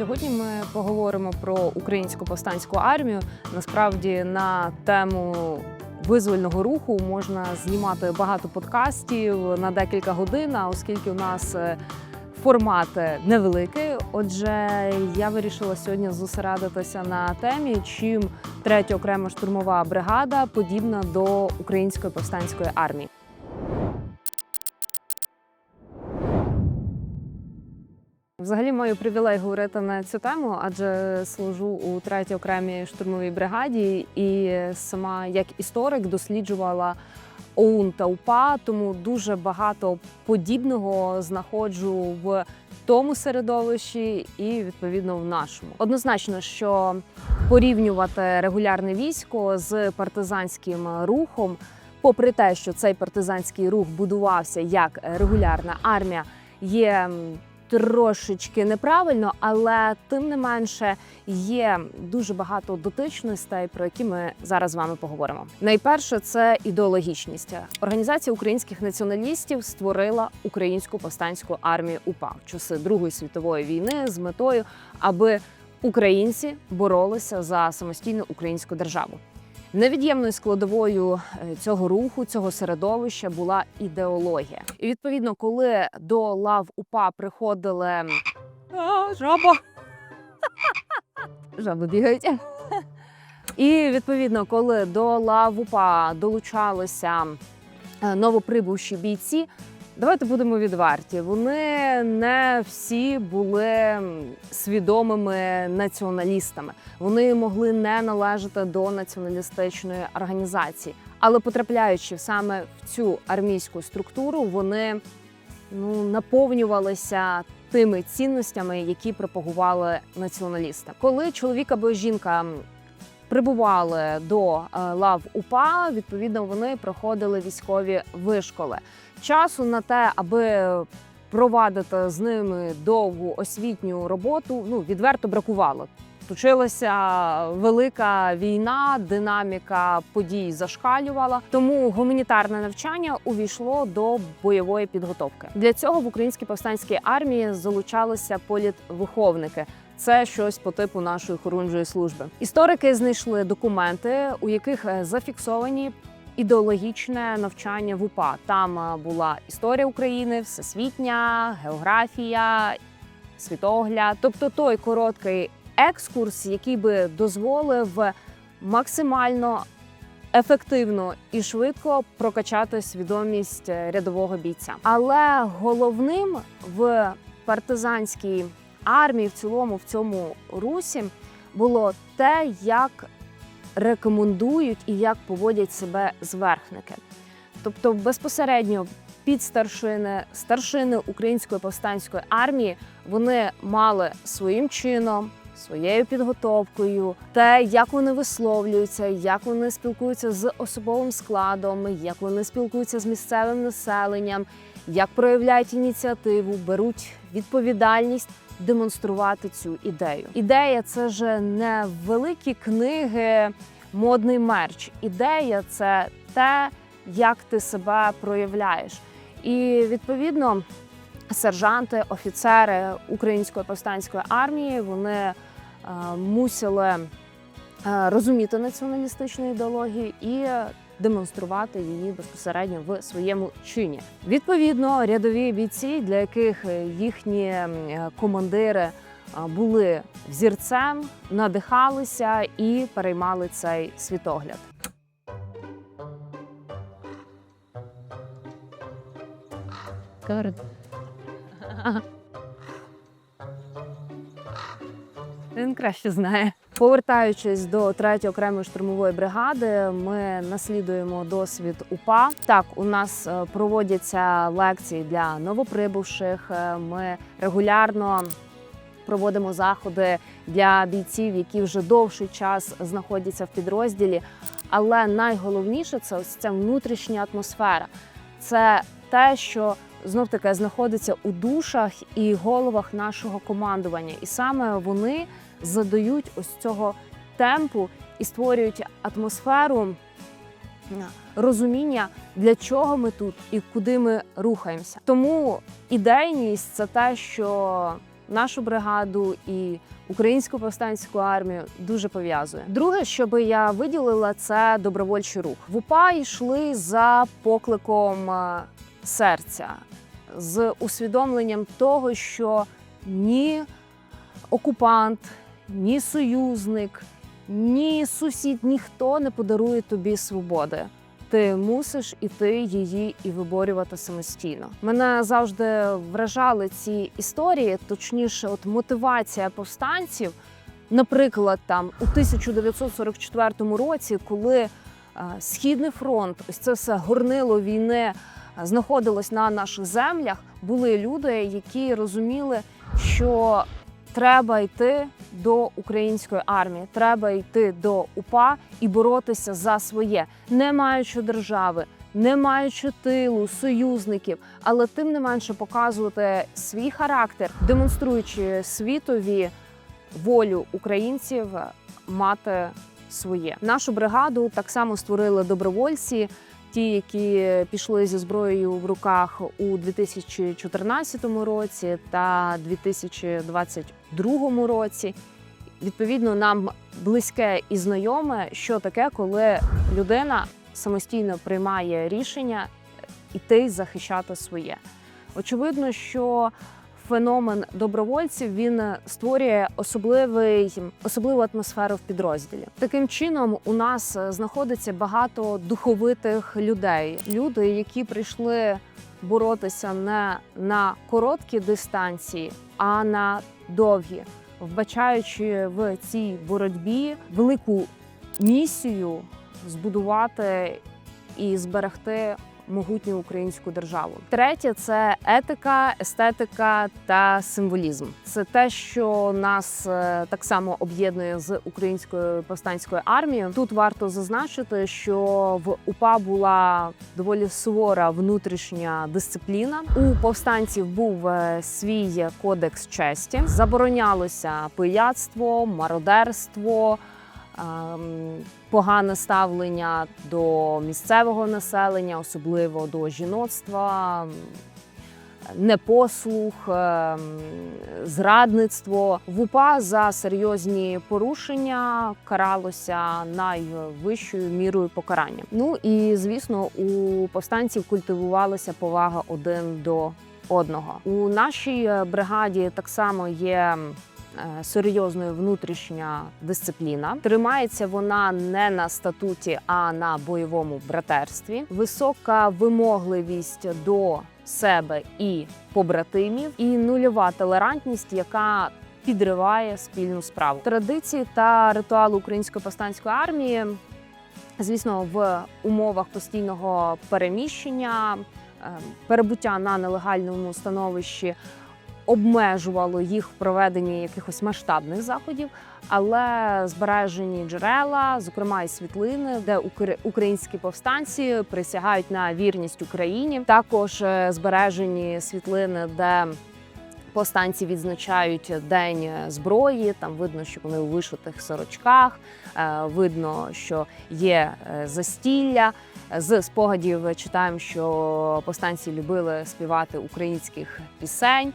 Сьогодні ми поговоримо про українську повстанську армію. Насправді на тему визвольного руху можна знімати багато подкастів на декілька годин, а оскільки у нас е, формат невеликий. Отже, я вирішила сьогодні зосередитися на темі, чим третя окрема штурмова бригада подібна до української повстанської армії. Взагалі маю привілей говорити на цю тему, адже служу у третій окремій штурмовій бригаді, і сама як історик досліджувала ОУН та УПА, тому дуже багато подібного знаходжу в тому середовищі і відповідно в нашому. Однозначно, що порівнювати регулярне військо з партизанським рухом, попри те, що цей партизанський рух будувався як регулярна армія, є трошечки неправильно, але тим не менше є дуже багато дотичностей, про які ми зараз з вами поговоримо. Найперше це ідеологічність. Організація українських націоналістів створила українську повстанську армію УПА в часи Другої світової війни з метою, аби українці боролися за самостійну українську державу. Невід'ємною складовою е, цього руху, цього середовища була ідеологія. І відповідно, коли до лав УПА приходили а, жаба. Жаби бігають. І відповідно, коли до лав УПА долучалися е, новоприбувші бійці, давайте будемо відверті. Вони не всі були свідомими націоналістами. Вони могли не належати до націоналістичної організації, але потрапляючи саме в цю армійську структуру, вони ну наповнювалися тими цінностями, які пропагували націоналісти. Коли чоловік або жінка прибували до е, лав УПА, відповідно вони проходили військові вишколи. Часу на те, аби провадити з ними довгу освітню роботу, ну відверто бракувало. Точилася велика війна, динаміка подій зашкалювала. Тому гуманітарне навчання увійшло до бойової підготовки. Для цього в українській повстанській армії залучалися політвиховники. Це щось по типу нашої хорунжої служби. Історики знайшли документи, у яких е, зафіксовані ідеологічне навчання в УПА. Там е, була історія України, всесвітня, географія, світогляд, тобто той короткий екскурс, який би дозволив максимально ефективно і швидко прокачати свідомість е, рядового бійця. Але головним в партизанській армії, в цілому в цьому русі, було те, як рекомендують і як поводять себе зверхники. Тобто, безпосередньо під старшини, старшини української повстанської армії вони мали своїм чином, своєю підготовкою, те, як вони висловлюються, як вони спілкуються з особовим складом, як вони спілкуються з місцевим населенням, як проявляють ініціативу, беруть відповідальність. Демонструвати цю ідею. Ідея це ж не великі книги, модний мерч. Ідея це те, як ти себе проявляєш. І відповідно сержанти, офіцери української повстанської армії вони е, мусили е, розуміти націоналістичну ідеологію і демонструвати її безпосередньо в своєму чині. Відповідно, рядові бійці, для яких їхні е, командири е, були взірцем, надихалися і переймали цей світогляд. Він краще знає. Повертаючись до третьої окремої штурмової бригади, ми наслідуємо досвід УПА. Так, у нас е, проводяться лекції для новоприбувших. Е, Ми регулярно проводимо заходи для бійців, які вже довший час знаходяться в підрозділі. Але найголовніше це ось ця внутрішня атмосфера. Це те, що знов таки знаходиться у душах і головах нашого командування. І саме вони задають ось цього темпу і створюють атмосферу розуміння, для чого ми тут і куди ми рухаємося. Тому ідейність це те, що нашу бригаду і українську повстанську армію дуже пов'язує. Друге, що би я виділила, це добровольчий рух. В УПА йшли за покликом е, серця, з усвідомленням того, що ні окупант, ні союзник, ні сусід, ніхто не подарує тобі свободи. Ти мусиш іти її і виборювати самостійно. Мене завжди вражали ці історії, точніше, от мотивація повстанців. Наприклад, там у 1944 році, коли е, Східний фронт, ось це все горнило війни, е, знаходилось на наших землях, були люди, які розуміли, що треба йти до української армії, треба йти до УПА і боротися за своє, не маючи держави, не маючи тилу, союзників, але тим не менше показувати свій характер, демонструючи світові волю українців мати своє. Нашу бригаду так само створили добровольці. Ті, які пішли зі зброєю в руках у 2014 році та 2022 році. Відповідно, нам близьке і знайоме, що таке, коли людина самостійно приймає рішення іти захищати своє. Очевидно, що феномен добровольців він створює особливий особливу атмосферу в підрозділі. Таким чином, у нас знаходиться багато духовитих людей, люди, які прийшли боротися не на короткі дистанції, а на довгі, вбачаючи в цій боротьбі велику місію збудувати і зберегти могутню українську державу. Третє це етика, естетика та символізм. Це те, що нас е, так само об'єднує з українською повстанською армією. Тут варто зазначити, що в УПА була доволі сувора внутрішня дисципліна. У повстанців був е, свій кодекс честі, заборонялося пияцтво, мародерство. Ем, Погане ставлення до місцевого населення, особливо до жіноцтва, непослух, ем, зрадництво. В УПА за серйозні порушення каралося найвищою мірою покарання. Ну і звісно, у повстанців культивувалася повага один до одного. У нашій бригаді так само є. Е, Серйозною внутрішня дисципліна тримається вона не на статуті, а на бойовому братерстві. Висока вимогливість до себе і побратимів, і нульова толерантність, яка підриває спільну справу. Традиції та ритуали української повстанської армії, звісно, в умовах постійного переміщення, е, перебуття на нелегальному становищі. Обмежувало їх в проведенні якихось масштабних заходів, але збережені джерела, зокрема і світлини, де українські повстанці присягають на вірність Україні. Також е, збережені світлини, де повстанці відзначають день зброї. Там видно, що вони у вишитих сорочках, е, видно, що є е, застілля. З спогадів читаємо, що повстанці любили співати українських пісень.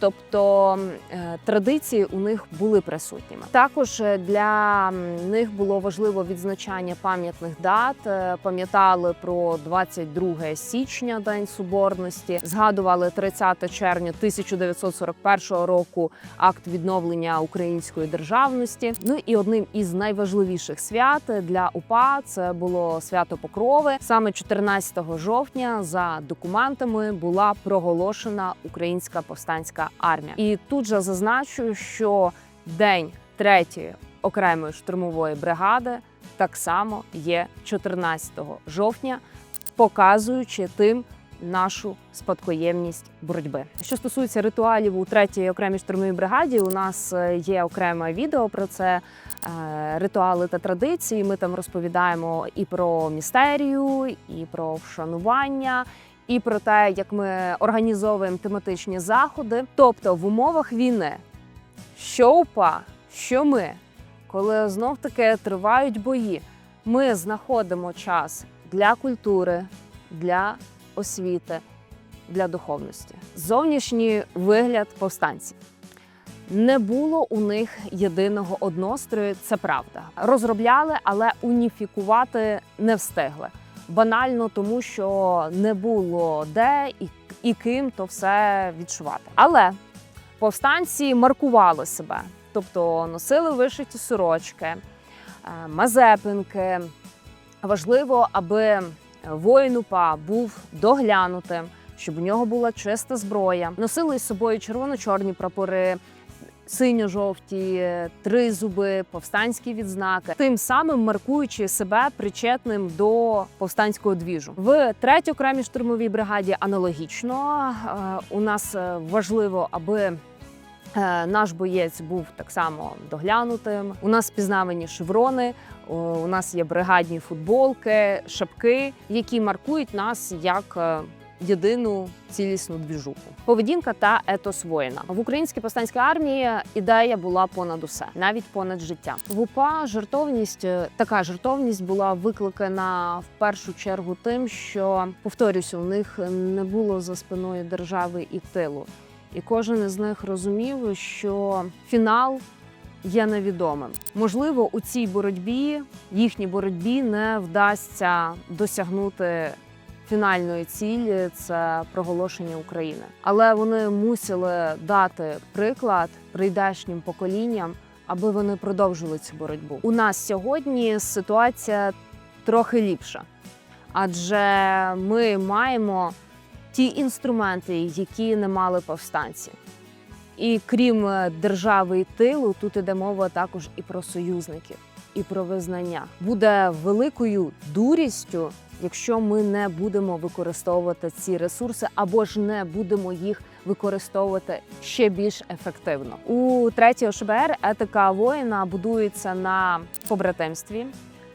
Тобто е, традиції у них були присутніми. Також е, для них було важливо відзначання пам'ятних дат. Е, Пам'ятали про 22 січня, День Соборності, згадували 30 червня 1941 року акт відновлення української державності. Ну і одним із найважливіших свят для УПА це було свято Покрови. Саме 14 жовтня за документами була проголошена українська повстанська армія. І тут же зазначу, що день третьої окремої штурмової бригади так само є 14 жовтня, показуючи тим. Нашу спадкоємність боротьби. Що стосується ритуалів у третій окремій штурмовій бригаді, у нас е, є окреме відео про це е, ритуали та традиції. Ми там розповідаємо і про містерію, і про вшанування, і про те, як ми організовуємо тематичні заходи. Тобто в умовах війни, що УПА, що ми, коли знов таки тривають бої, ми знаходимо час для культури, для освіти, для духовності. Зовнішній вигляд повстанців. Не було у них єдиного однострою, це правда. Розробляли, але уніфікувати не встигли. Банально тому, що не було де і, і ким то все відчувати. Але повстанці маркували себе, тобто носили вишиті сорочки, е, мазепинки. Важливо, аби воїн УПА був доглянутим, щоб у нього була чиста зброя. Носили з собою червоно-чорні прапори, синьо-жовті, тризуби, повстанські відзнаки, тим самим маркуючи себе причетним до повстанського двіжу. В третій окремій штурмовій бригаді аналогічно Е, у нас е, важливо, аби е, наш боєць був так само доглянутим. У нас впізнавані шеврони, у нас є бригадні футболки, шапки, які маркують нас як єдину цілісну двіжуху. Поведінка та етос воїна в українській повстанській армії ідея була понад усе, навіть понад життя. В УПА жертовність е, така жертовність була викликана в першу чергу тим, що повторюся, у них не було за спиною держави і тилу. І кожен із них розумів, що фінал є невідомим. Можливо, у цій боротьбі, їхній боротьбі, не вдасться досягнути фінальної цілі це проголошення України. Але вони мусили дати приклад прийдешнім поколінням, аби вони продовжили цю боротьбу. У нас сьогодні ситуація трохи ліпша, адже ми маємо ті інструменти, які не мали повстанці. І крім держави і тилу, тут іде мова також і про союзників, і про визнання. Буде великою дурістю, якщо ми не будемо використовувати ці ресурси або ж не будемо їх використовувати ще більш ефективно. У третій ОШБР етика воїна будується на побратимстві.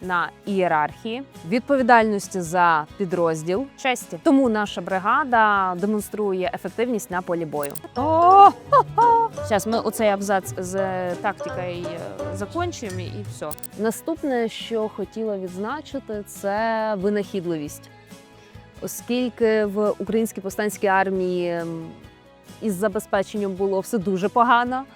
На ієрархії, відповідальності за підрозділ, честі. Тому наша бригада демонструє ефективність на полі бою. О, Зараз ми оцей абзац з тактикою е, закінчуємо і все. Наступне, що хотіла відзначити, це винахідливість. Оскільки в українській повстанській армії із забезпеченням було все дуже погано, е,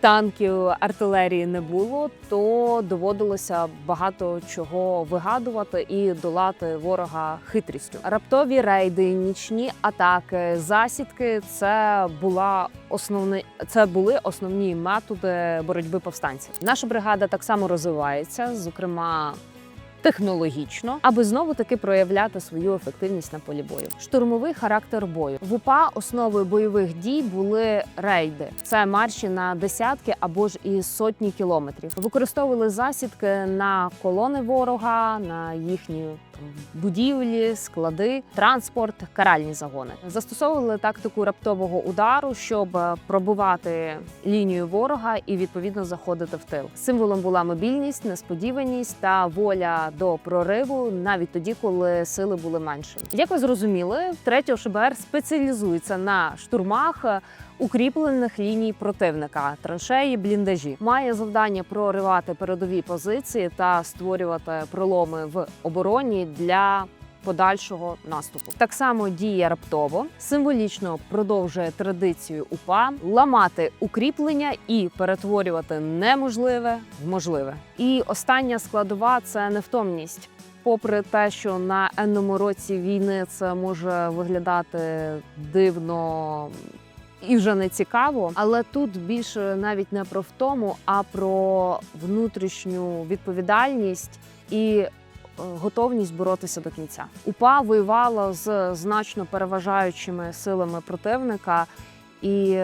танків, артилерії не було, то доводилося багато чого вигадувати і долати ворога хитрістю. Раптові рейди, нічні атаки, засідки це була основний, це були основні методи боротьби повстанців. Наша бригада так само розвивається, зокрема. Технологічно, аби знову таки проявляти свою ефективність на полі бою. Штурмовий характер бою в УПА основою бойових дій були рейди. Це марші на десятки або ж і сотні кілометрів. Використовували засідки на колони ворога, на там, будівлі, склади, транспорт, каральні загони. Застосовували тактику раптового удару, щоб е, пробувати лінію ворога і відповідно заходити в тил. Символом була мобільність, несподіваність та воля до прориву, навіть тоді, коли сили були меншими. Як ви зрозуміли, третє ШБР спеціалізується на штурмах. Укріплених ліній противника, траншеї, бліндажі має завдання проривати передові позиції та створювати проломи в обороні для подальшого наступу. Так само діє раптово, символічно продовжує традицію УПА ламати укріплення і перетворювати неможливе в можливе. І остання складова це невтомність. Попри те, що на енному році війни це може виглядати дивно і вже не цікаво, але тут більше навіть не про втому, а про внутрішню відповідальність і е, готовність боротися до кінця. УПА воювала з значно переважаючими силами противника і.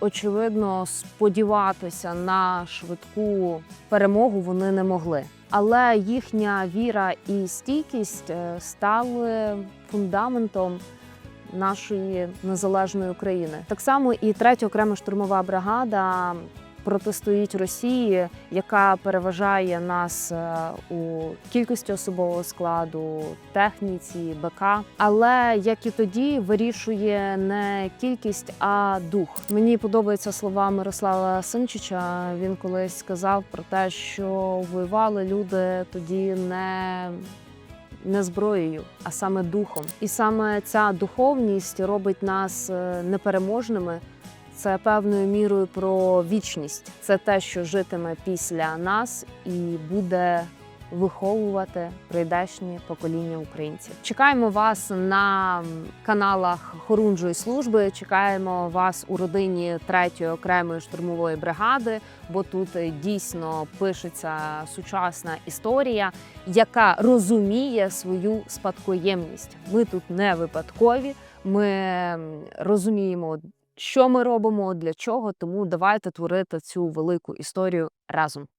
Очевидно, сподіватися на швидку перемогу вони не могли. Але їхня віра і стійкість е, стали фундаментом нашої незалежної України. Так само і третя окрема штурмова бригада протистоїть Росії, яка переважає нас е, у кількості особового складу, техніці, БК. Але як і тоді вирішує не кількість, а дух. Мені подобаються слова Мирослава Синчича. Він колись сказав про те, що воювали люди тоді не не зброєю, а саме духом. І саме ця духовність робить нас е, непереможними Це певною мірою про вічність. Це те, що житиме після нас і буде виховувати прийдешні покоління українців. Чекаємо вас на каналах Хорунжої служби. Чекаємо вас у родині 3-ї окремої штурмової бригади, бо тут дійсно пишеться сучасна історія, яка розуміє свою спадкоємність. Ми тут не випадкові. Ми розуміємо, що ми робимо, для чого. Тому давайте творити цю велику історію разом.